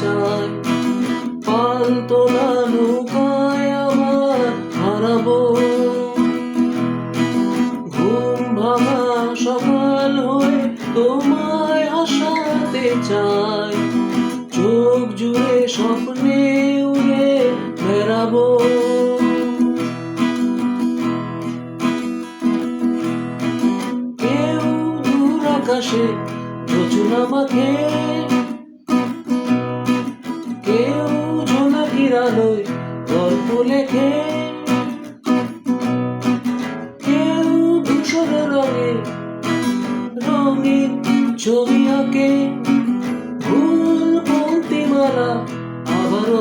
চায় পাল তোলা নৌকায় আবার হারাবো। ঘুম ভাঙা সকাল হয়ে তোমায় হাসাতে চায় চোখ জুড়ে স্বপ্নে উড়ে বেড়াবো। কেউ দূর আকাশে যোজনা মাখে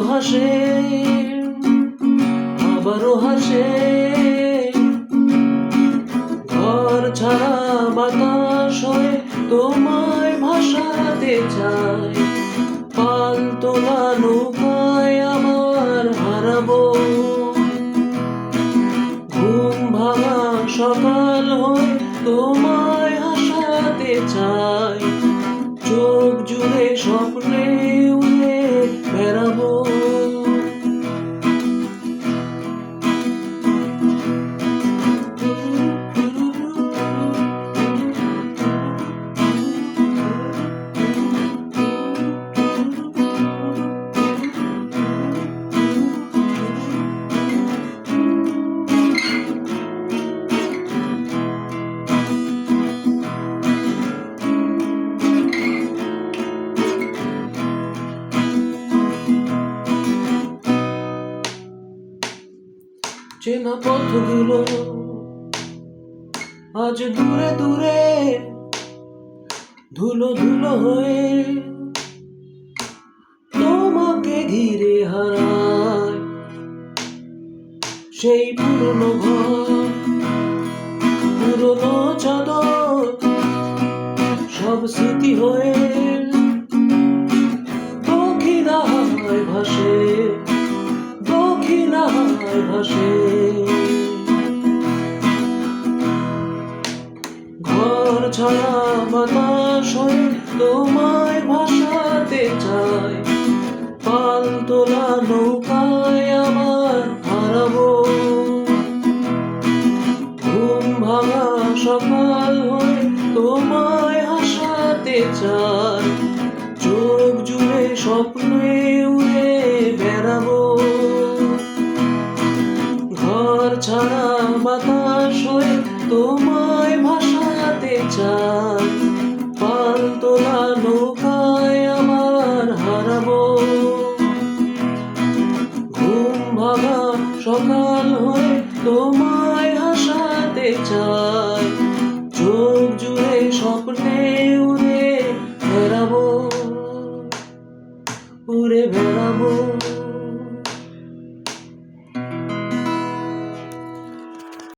হাসে, আবারও হাসে। ঘর ছাড়া বাতাস হয়ে, তোমায় ভাসাতে চায়। পাল তোলা নৌকায় আমার হারাবো। ঘুম ভাঙা সকাল হয়ে, তোমায় হাসাতে চাই চোখ জুড়ে স্বপ্নে চেনা পথগুলো আজ দূরে দূরে ধুলো ধুলো হয়ে তোমাকে ঘিরে হারায় সেই পুরনো ঘর, পুরনো চাদর, সব স্মৃতি হয়ে দক্ষিণায় ভাসে দক্ষিণায় ভাসে। ছাড়া বাতাস তোমায় ভাসাতে চায় পাল তোলা নৌকায় আমার হারাবো। ঘুম ভাঙা সকাল হয়ে তোমায় হাসাতে চায় চোখ জুড়ে স্বপ্নে উড়ে বেড়াবো। ঘর ছাড়া বাতাস হয়ে চাই। পাল তোলা নৌকায় আমার হারাবো। ঘুম ভাঙা সকাল হয়ে তোমায় হাসাতে চাই। চোখ জুড়ে স্বপ্নে উড়ে বেড়াবো উড়ে বেড়াবো।